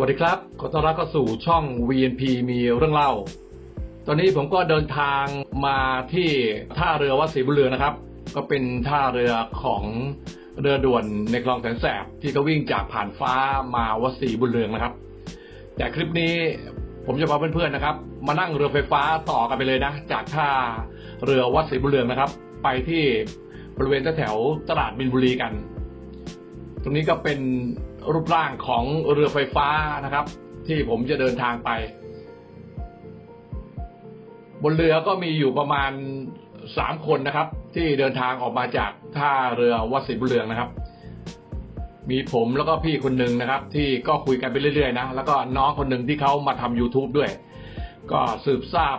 วัสดีครับ ขอต้อนรับเข้าสู่ช่อง VNP มีเรื่องเล่า ตอนนี้ผมก็เดินทางมาที่ท่าเรือวัดศรีบุญเรือนะครับ ก็เป็นท่าเรือของเรือด่วนในคลองแสนแสบที่เขาวิ่งจากผ่านฟ้ามาวัดศรีบุญเรืองนะครับ แต่คลิปนี้ผมจะพาเพื่อนๆนะครับ มานั่งเรือไฟฟ้าต่อกันไปเลยนะ จากท่าเรือวัดศรีบุญเรืองนะครับ ไปที่บริเวณแถวตลาดมินบุรีกัน ตรงนี้ก็เป็น รูปร่างของเรือไฟฟ้านะครับ ที่ผมจะเดินทางไป บนเรือก็มีอยู่ประมาณสามคนนะครับ ที่เดินทางออกมาจากท่าเรือวัดศรีบุญเรืองนะครับ มีผมแล้วก็พี่คนหนึ่งนะครับ ที่ก็คุยกันไปเรื่อยๆนะแล้วก็น้องคนหนึ่งที่เขามาทำ YouTube ด้วย ก็สืบทราบ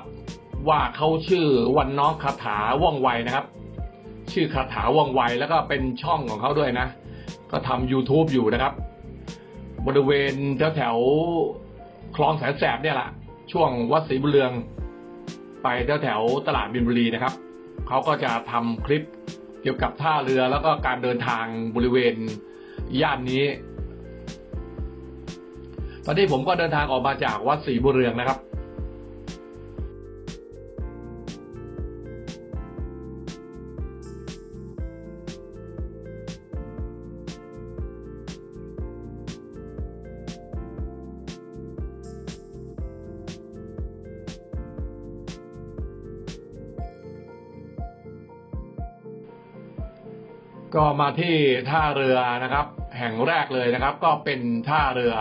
ว่าเขาชื่อวันน้องคาถาว่องไวนะครับ ชื่อคาถาว่องไวแล้วก็เป็นช่องของเขาด้วยนะ ก็ทำ YouTube อยู่นะครับ บริเวณแถวแถวคลองแสนแสบเนี่ยแหละช่วงวัดศรีบุญเรือง ไปแถวแถวตลาดบินบุรีนะครับเขาก็จะทำคลิปเกี่ยวกับท่าเรือแล้วก็การเดินทางบริเวณย่านนี้ ตอนนี้ผมก็เดินทางออกมาจากวัดศรีบุญเรืองนะครับ ก็มาที่ท่าเรือนะครับ แห่งแรกเลยนะครับ ก็เป็นท่าเรือ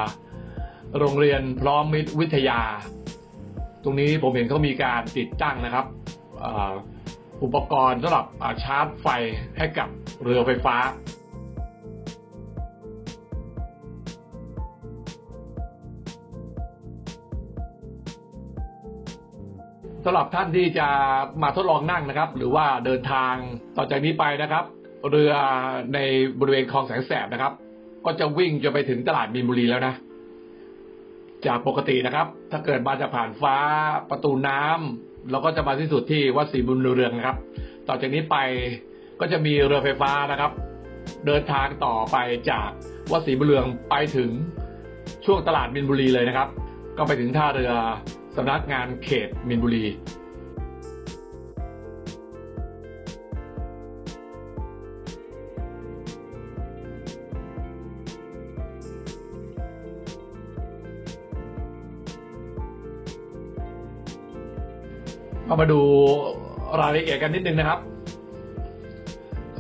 โรงเรียนพร้อมมิตรวิทยา ตรงนี้ผมเห็นเขามีการติดตั้งนะครับอุปกรณ์สำหรับชาร์จไฟให้กับเรือไฟฟ้า สำหรับท่านที่จะมาทดลองนั่งนะครับ หรือว่าเดินทางต่อจากนี้ไปนะครับ เรือในบริเวณคลองแสงแสบนะครับ ก็จะวิ่งจนไปถึงตลาดมีนบุรีแล้วนะ จากปกตินะครับ ถ้าเกิดมาจากผ่านฟ้าประตูน้ำเราก็จะมาที่สุดที่วัดศรีบุญเรืองนะครับ ต่อจากนี้ไปก็จะมีเรือไฟฟ้านะครับ เดินทางต่อไปจากวัดศรีบุญเรืองไปถึงช่วงตลาดมินบุรีเลยนะครับ ก็ไปถึงท่าเรือสำนักงานเขตมินบุรีามาดูรายละเอียดกันนิดนึงนะครับ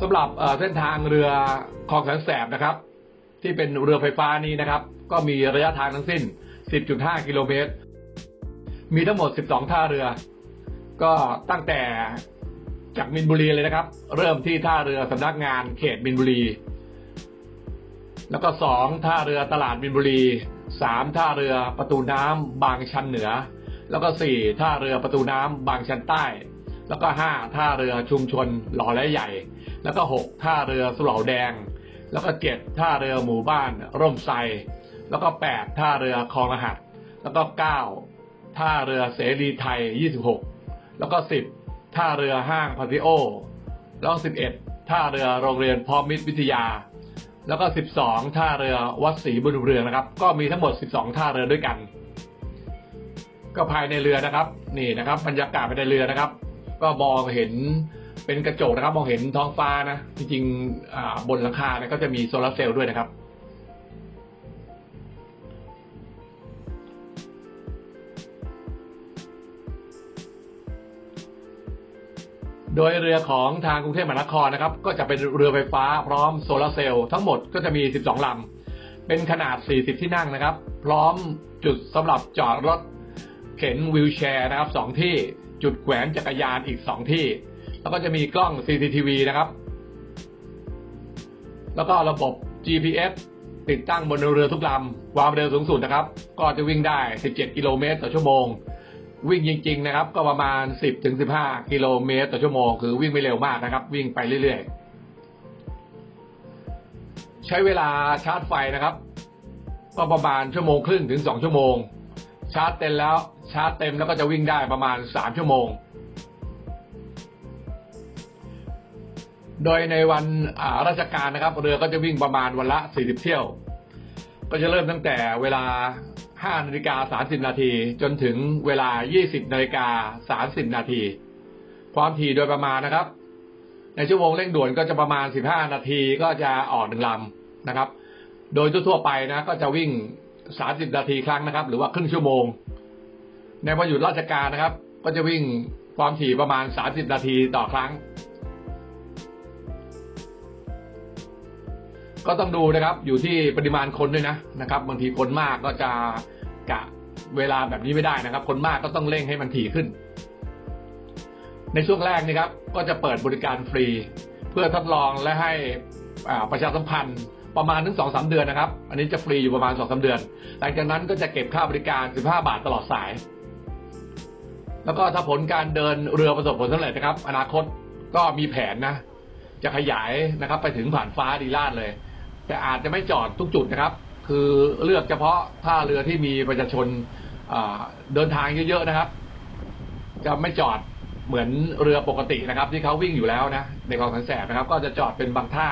สำหรับเส้นทางเรือคลองแสนแสบนะครับ ที่เป็นเรือไฟฟ้านี้นะครับ ก็มีระยะทางทั้งสิ้น 10.5 กิโลเมตร มีทั้งหมด 12 ท่าเรือ ก็ตั้งแต่จากมินบุรีเลยนะครับ เริ่มที่ท่าเรือสำนักงานเขตมินบุรี แล้วก็สองท่าเรือตลาดมินบุรีสามท่าเรือประตูน้ำบางชันเหนือ แล้วก็สี่ท่าเรือประตูน้ำบางชันใต้ แล้วก็ห้าท่าเรือชุมชนหล่อและใหญ่ แล้วก็หกท่าเรือสุเหร่าแดง แล้วก็เจ็ดท่าเรือหมู่บ้านร่มไทรแล้วก็แปดท่าเรือคลองรหัส แล้วก็เก้าท่าเรือเสรีไทย 26 แล้วก็สิบท่าเรือห้างพาซิโอ แล้วก็สิบเอ็ดท่าเรือโรงเรียนพร้อมมิตรวิทยา แล้วก็ 12 ท่าเรือวัดศรีบุญเรืองนะครับ ก็มีทั้งหมด 12 ท่าเรือด้วยกัน ก็ภายในเรือนะครับ นี่นะครับบรรยากาศภายในเรือนะครับ ก็มองเห็นเป็นกระจกนะครับ มองเห็นท้องฟ้านะจริงๆบนหลังคาเนี่ยก็จะมีโซลาร์เซลล์ด้วยนะครับโดยเรือของทางกรุงเทพมหานครนะครับ ก็จะเป็นเรือไฟฟ้าพร้อมโซลาร์เซลล์ทั้งหมดก็จะมี 12 ลำ เป็นขนาด 40 ที่นั่งนะครับ พร้อมจุดสำหรับจอดรถ เข็นวิวแชร์นะครับ2ที่จุดแขวนจักรยานอีก2ที่ แล้วก็จะมีกล้อง CCTV นะครับ แล้วก็ระบบ GPS ติดตั้งบนเรือทุกลำความเร็วสูงสุดนะครับ ก็จะวิ่งได้ 17 กิโลเมตรต่อชั่วโมง วิ่งจริง ๆ นะครับ ก็ประมาณ 10ถึง15 กิโลเมตรต่อชั่วโมง คือวิ่งไม่เร็วมากนะครับ วิ่งไปเรื่อย ๆ ใช้เวลาชาร์จไฟนะครับ ก็ประมาณชั่วโมงครึ่งถึง 2 ชั่วโมง ชาร์จเต็มแล้ว ชาร์จเต็มแล้วก็จะวิ่งได้ประมาณ 3 ชั่วโมง โดยในวันาราชการนะครับ เรือก็จะวิ่งประมาณวันละ 40 เที่ยว ก็จะเริ่มตั้งแต่เวลา 5 นาฬิกา 30 นาที จนถึงเวลา 20 นาฬิกา 30 นาที ความถี่โดยประมาณนะครับ ในชั่วโมงเร่งด่วนก็จะประมาณ 15 นาทีก็จะออกหนึ่งลำนะครับ โดยทั่วๆไปนะก็จะวิ่ง 30 นาทีครั้งนะครับ หรือว่าครึ่งชั่วโมง ในวันหยุดราชการนะครับ ก็จะวิ่งความถี่ประมาณ 30 นาทีต่อครั้ง ก็ต้องดูนะครับ อยู่ที่ปริมาณคนด้วยนะนะครับบางทีคนมากก็จะกะเวลาแบบนี้ไม่ได้นะครับ คนมากก็ต้องเร่งให้มันถี่ขึ้น ในช่วงแรกนี่ครับ ก็จะเปิดบริการฟรี เพื่อทดลองและให้ประชาสัมพันธ์ประมาณถึงสองสาเดือนนะครับ อันนี้จะฟรีอยู่ประมาณสองสาเดือน หลังจากนั้นก็จะเก็บค่าบริการ 15 บาทตลอดสาย แล้วก็ถ้าผลการเดินเรือประสบผลสำเร็จนะครับ อนาคตก็มีแผนนะ จะขยายนะครับ ไปถึงผ่านฟ้าดีลาดเลย แต่อาจจะไม่จอดทุกจุดนะครับ คือเลือกเฉพาะท่าเรือที่มีประชาชนเดินทางเยอะๆนะครับ จะไม่จอดเหมือนเรือปกตินะครับ ที่เขาวิ่งอยู่แล้วนะ ในคลองสันแสบนะครับ ก็จะจอดเป็นบางท่า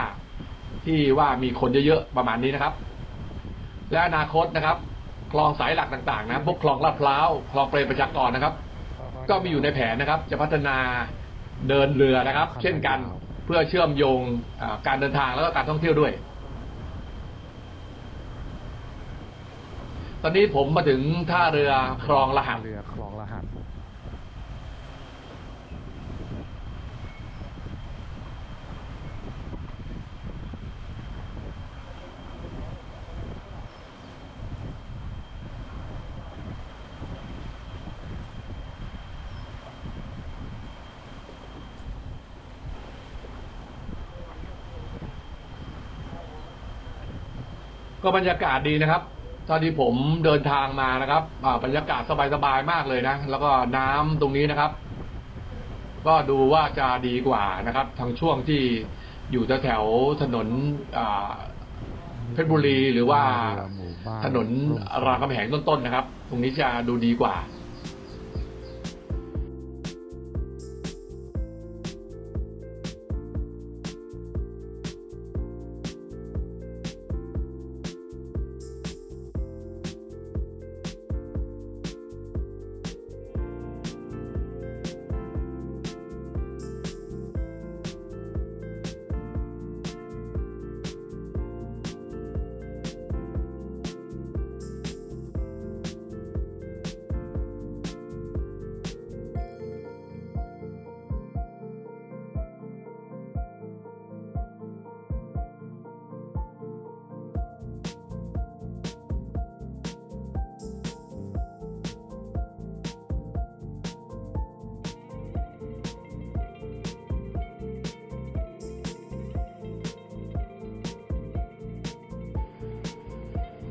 ที่ว่ามีคนเยอะๆประมาณนี้นะครับ และอนาคตนะครับ คลองสายหลักต่างๆ นะพวกคลองลาดพร้าวคลองเปรมประชากรนะครับ ก็มีอยู่ในแผนนะครับ จะพัฒนาเดินเรือนะครับ เช่นกันเพื่อเชื่อมโยงอ่าการเดินทางแล้วก็การท่องเที่ยวด้วย ตอนนี้ผมมาถึงท่าเรือคลองละหันเรือคลองละหัน ก็บรรยากาศดีนะครับ ตอนที่ผมเดินทางมานะครับอ่าบรรยากาศสบายๆมากเลยนะ แล้วก็น้ำตรงนี้นะครับ ก็ดูว่าจะดีกว่านะครับทางช่วงที่อยู่แถวๆถนนอ่าเพชรบุรีหรือว่าเรือหมู่บ้านถนนรามคำแหงต้นๆนะครับ ตรงนี้จะดูดีกว่า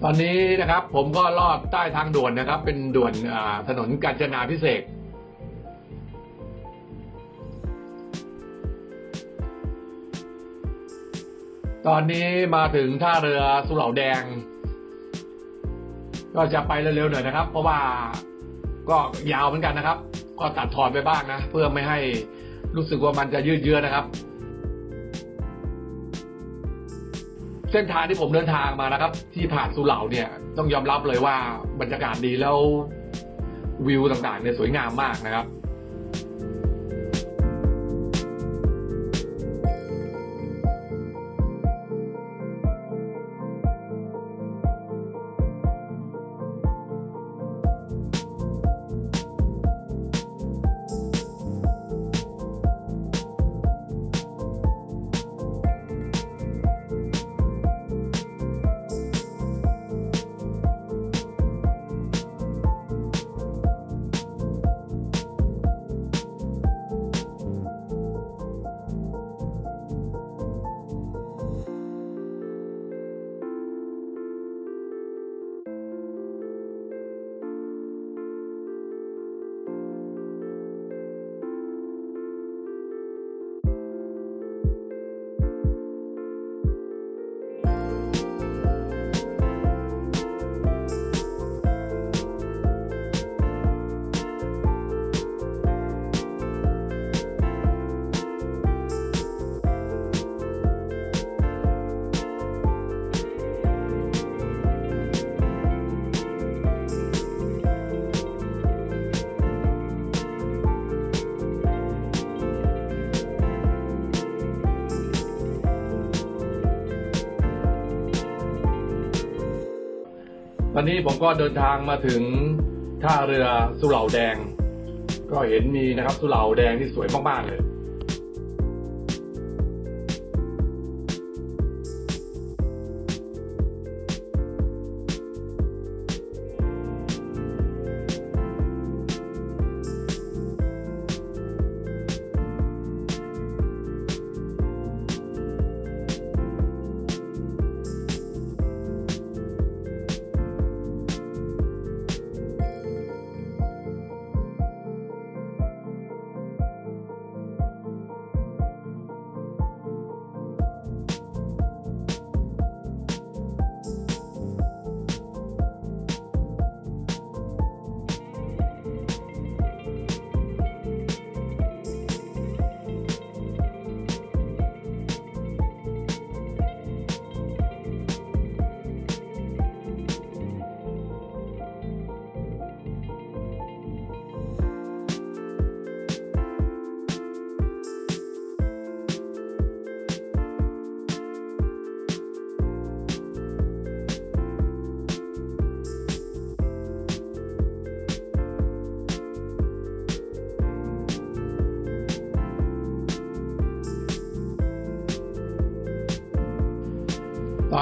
ตอนนี้นะครับผมก็ลอดใต้ทางด่วนนะครับ เป็นด่วนถนนกาญจนาพิเศษตอนนี้มาถึงท่าเรือสุเหร่าแดง ก็จะไปเร็วๆหน่อยนะครับ เพราะว่าก็ยาวเหมือนกันนะครับ ก็ตัดทอนไปบ้างนะ เพื่อไม่ให้รู้สึกว่ามันจะยืดเยื้อนะครับ เส้นทางที่ผมเดินทางมานะครับ ที่ผ่านสุเหร่าเนี่ยต้องยอมรับเลยว่าบรรยากาศดีแล้ววิวต่างๆเนี่ยสวยงามมากนะครับ อนนี้ผมก็เดินทางมาถึงท่าเรือสุเหร่าแดง ก็เห็นมีนะครับสุเหร่าแดงที่สวยมากๆเลย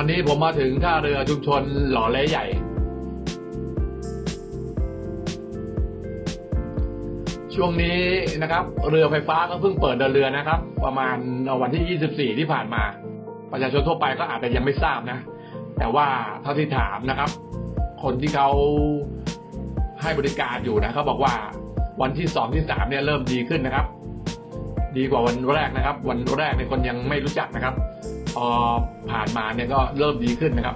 อนนี้ผมมาถึงท่าเรือชุมชนหล่อแล้ใหญ่ ช่วงนี้นะครับ เรือไฟฟ้าก็เพิ่งเปิดเดินเรือนะครับ ประมาณวันที่ 24 ที่ผ่านมา ประชาชนทั่วไปก็อาจจะยังไม่ทราบนะ แต่ว่าเท่าที่ถามนะครับ คนที่เขาให้บริการอยู่นะเขาบอกว่าวันที่สองที่สามเนี่ยเริ่มดีขึ้นนะครับ ดีกว่าวันแรกนะครับ วันแรกเนี่ยคนยังไม่รู้จักนะครับ พอผ่านมาเนี่ยก็เริ่มดีขึ้นนะครับ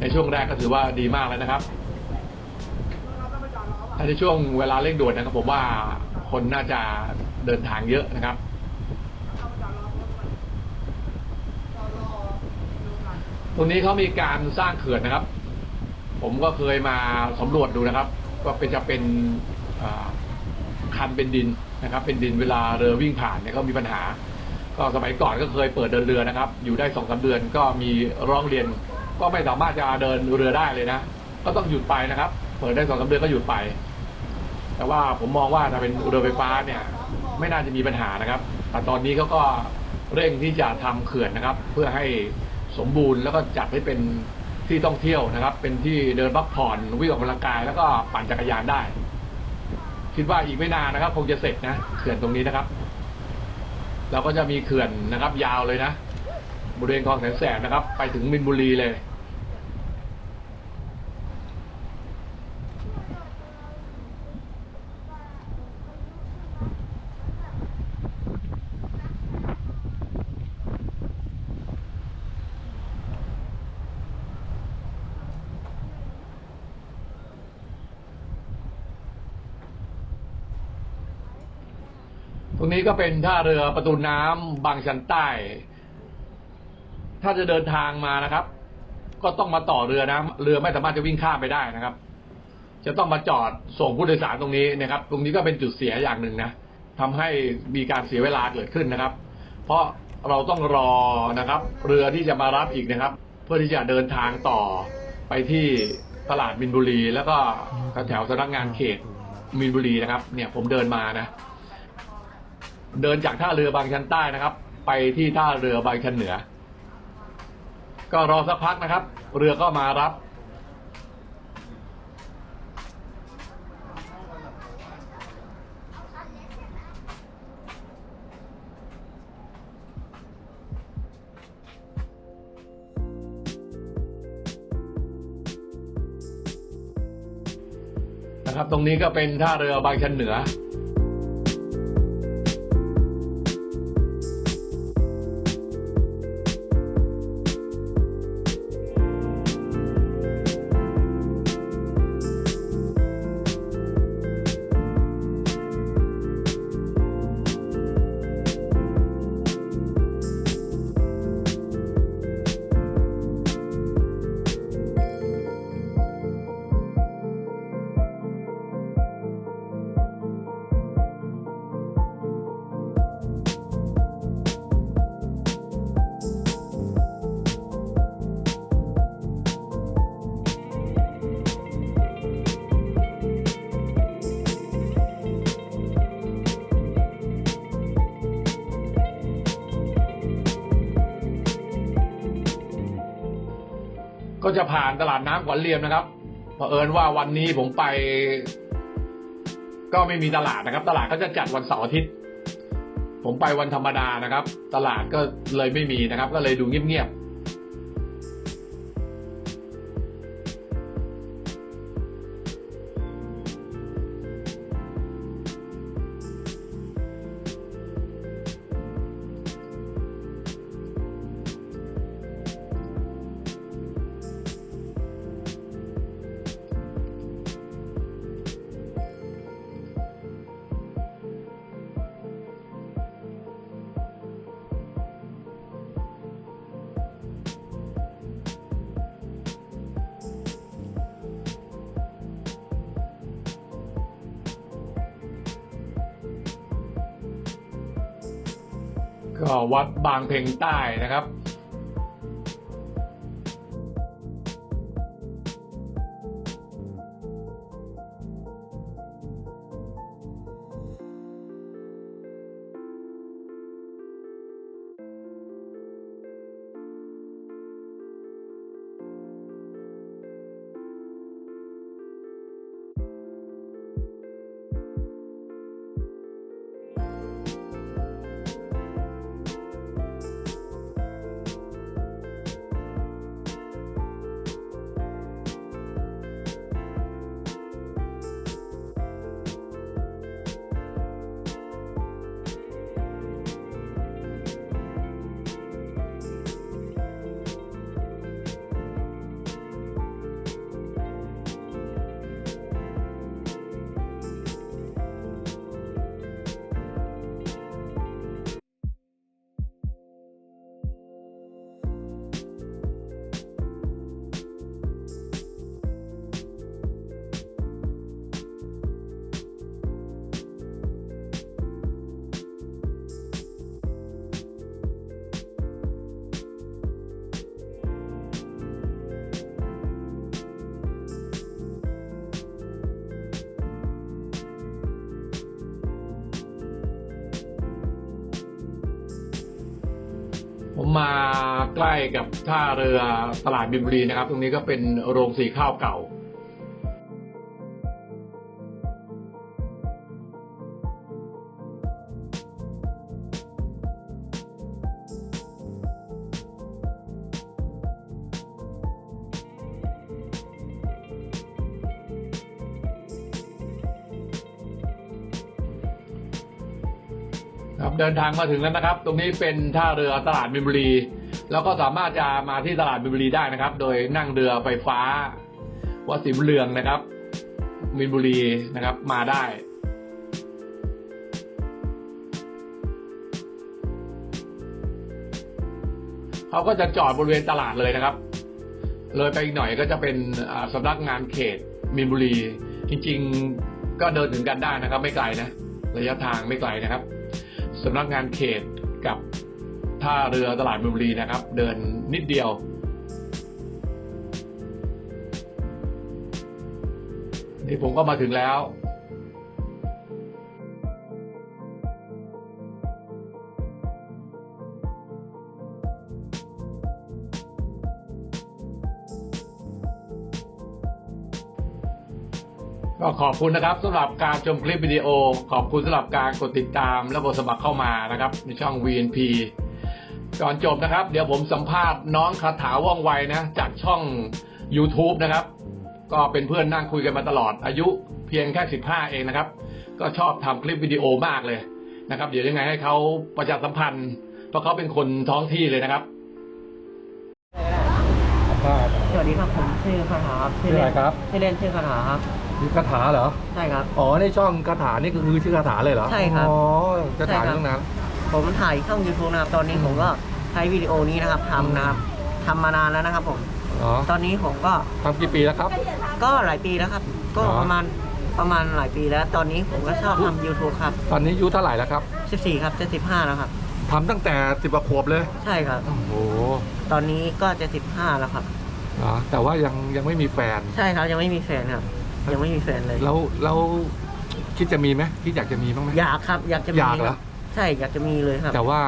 ในช่วงแรกก็ถือว่าดีมากแล้วนะครับถ้าในช่วงเวลาเร่งด่วนนะครับผมว่าคนน่าจะเดินทางเยอะนะครับตรงนี้เขามีการสร้างเขื่อนนะครับ ผมก็เคยมาสำรวจดูนะครับ ก็เป็นจะเป็นคันเป็นดินนะครับ เป็นดินเวลาเรือวิ่งผ่านเนี่ยก็มีปัญหา ก็สมัยก่อนก็เคยเปิดเดินเรือนะครับ อยู่ได้สองสาเดือนก็มีร้องเรียน ก็ไม่สามารถจะเดินเรือได้เลยนะ ก็ต้องหยุดไปนะครับ เปิดได้สองสาเดือนก็หยุดไป แต่ว่าผมมองว่าถ้าเป็นเรือไฟฟ้าเนี่ย ไม่น่าจะมีปัญหานะครับ แต่ตอนนี้เขาก็เร่งที่จะทำเขื่อนนะครับ เพื่อให้สมบูรณ์แล้วก็จัดให้เป็นที่ท่องเที่ยวนะครับ เป็นที่เดินพักผ่อนวิ่งออกกำลังกาย แล้วก็ปั่นจักรยานได้ คิดว่าอีกไม่นานนะครับ คงจะเสร็จนะเขื่อนตรงนี้นะครับ เราก็จะมีเขื่อนนะครับ ยาวเลยนะบริเวณคลองแสนแสบนะครับ ไปถึงมินบุรีเลย รงนี้ก็เป็นท่าเรือประตูน้ำบางชันใต้ ถ้าจะเดินทางมานะครับ ก็ต้องมาต่อเรือนะ เรือไม่สามารถจะวิ่งข้ามไปได้นะครับ จะต้องมาจอดส่งผู้โดยสารตรงนี้นะครับ ตรงนี้ก็เป็นจุดเสียอย่างหนึ่งนะทำให้มีการเสียเวลาเกิดขึ้นนะครับ เพราะเราต้องรอนะครับ เรือที่จะมารับอีกนะครับ เพื่อที่จะเดินทางต่อไปที่ตลาดมินบุรี แล้วก็แถวสำนักงานเขตมินบุรีนะครับ เนี่ยผมเดินมานะ เดินจากท่าเรือบางชันใต้นะครับ ไปที่ท่าเรือบางชันเหนือ ก็รอสักพักนะครับ เรือก็มารับ นะครับ ตรงนี้ก็เป็นท่าเรือบางชันเหนือ ตลาดน้ำขวัญเรียมนะครับเผอิญว่าวันนี้ผมไป ก็ไม่มีตลาดนะครับ ตลาดก็จะจัดวันเสาร์อาทิตย์ ผมไปวันธรรมดานะครับ ตลาดก็เลยไม่มีนะครับ ก็เลยดูเงียบๆ ก็วัดบางเพ็งใต้นะครับ กล้กับท่าเรือตลาดบินบุรีนะครับ ตรงนี้ก็เป็นโรงสีข้าวเก่าครับเดินทางมาถึงแล้วนะครับ ตรงนี้เป็นท่าเรือตลาดมินบุรี แล้วก็สามารถจะมาที่ตลาดมินบุรีได้นะครับ โดยนั่งเรือไฟฟ้าวัดสิมเรืองนะครับ มินบุรีนะครับมาได้เขาก็จะจอดบริเวณตลาดเลยนะครับ เลยไปอีกหน่อยก็จะเป็นสำนักงานเขตมินบุรี จริงๆก็เดินถึงกันได้นะครับ ไม่ไกลนะ ระยะทางไม่ไกลนะครับสำนักงานเขตกับ ท่าเรือตลาดมินบุรีนะครับ เดินนิดเดียว นี่ผมก็มาถึงแล้วก็ขอบคุณนะครับสำหรับการชมคลิปวิดีโอ ขอบคุณสำหรับการกดติดตามและกดสมัครเข้ามานะครับ ในช่อง VNP ก่อนจบนะครับ เดี๋ยวผมสัมภาษณ์น้องคาถาว่องไวนะ จากช่อง YouTube นะครับ ก็เป็นเพื่อนนั่งคุยกันมาตลอดอายุเพียงแค่ 15 เองนะครับ ก็ชอบทำคลิปวิดีโอมากเลยนะครับ เดี๋ยวยังไงให้เขาประชาสัมพันธ์ เพราะเขาเป็นคนท้องที่เลยนะครับ สวัสดีครับผมชื่อคาถาครับชื่ออะไรครับ ชื่อเล่นชื่อคาถาครับนี่คาถาเหรอ ใช่ครับ อ๋อในช่องคาถานี่ก็คือชื่อคาถาเลยเหรอใช่ครับ อ๋อคาถาใช่ครับทั้งนั้น ผมถ่ายช่อง YouTube นะครับ ตอนนี้ผมก็ใช้วิดีโอนี้นะครับทำนะครับทำมานานแล้วนะครับผม อ๋อตอนนี้ผมก็ทำกี่ปีแล้วครับ ก็หลายปีแล้วครับ ก็อ๋อประมาณประมาณหลายปีแล้ว ตอนนี้ผมก็ชอบทำ YouTube ครับ ตอนนี้อายุเท่าไหร่แล้วครับ 14 ครับจะ15แล้วครับทำตั้งแต่สิบกว่าขวบเลย ใช่ครับ โอ้โห ตอนนี้ก็จะ 15 แล้วครับอ๋อแต่ว่ายังยังไม่มีแฟน ใช่ครับยังไม่มีแฟนครับ ยังไม่มีแฟนเลย แล้วแล้วคิดจะมีไหมคิดอยากจะมีบ้างไหมอยากครับ อยากจะมีอยากเหรอครับ ใช่อยากจะมีเลยครับ แต่ว่า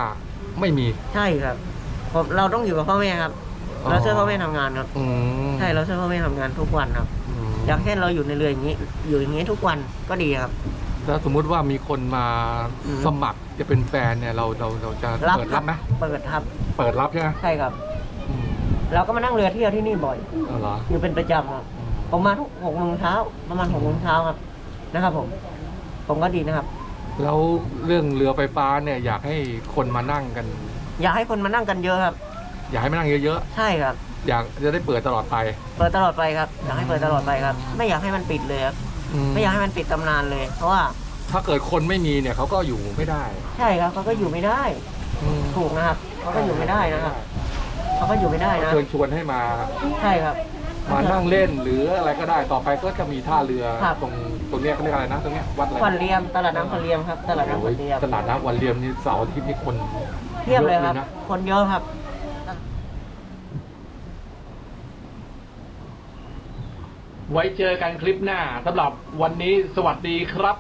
ไม่มี ใช่ครับผมเราต้องอยู่กับพ่อแม่ครับ อ๋อ เราช่วยพ่อแม่ทำงานครับ อืมใช่เราช่วยพ่อแม่ทำงานทุกวันครับ มอย่างเช่นเราอยู่ในเรืออย่างนี้ อยู่อย่างนี้ทุกวันก็ดีครับ แล้วสมมุติว่ามีคนมาอืม สมัครจะเป็นแฟนเนี่ยเราเราเราจะรเปิดรับบไหมเปิดครับ เปิดรับใช่ไหมใช่ครับ อืมเราก็มานั่งเรือเที่ยวที่นี่บ่อย เอาเหรออยู่เป็นประจำครับ ผมมาทุกหกโมงเช้าประมาณหกโมงเช้าครับนะครับ ผม ผมก็ดีนะครับ แล้วเรื่องเรือไฟฟ้าเนี่ยอยากให้คนมานั่งกัน อยากให้คนมานั่งกันเยอะครับ อยากให้มานั่งเยอะใช่ครับ ๆ อยากจะได้เปิดตลอดไปเปิดตลอดไปครับอยากให้เปิดตลอดไปครับ ไม่อยากให้มันปิดเลยครับไม่อยากให้มันปิดตำนานเลย เพราะว่าถ้าเกิดคนไม่มีเนี่ยเขาก็อยู่ไม่ได้ใช่ครับเขาก็อยู่ไม่ได้อืมถูกนะครับเขาก็อยู่ไม่ได้นะครับเขาก็อยู่ไม่ได้นะเชิญชวนให้มา ใช่ครับ มานั่งเล่นหรืออะไรก็ได้ต่อไปก็จะมีท่าเรือครับ ตรง ตรงเนี้ยเขาเรียกอะไรนะตรงเนี้ยวัดอะไรขวัญเรียมตลาดน้ำขวัญเรียมครับตลาดน้ำขโอ้วัยญเรียมตลาดน้ำวันเรียมนี่เสาร์อาทิตย์นี่คนเทียบเลยครับ อะนะ คนเยอะครับ ไว้เจอกันคลิปหน้าสำหรับวันนี้สวัสดีครับ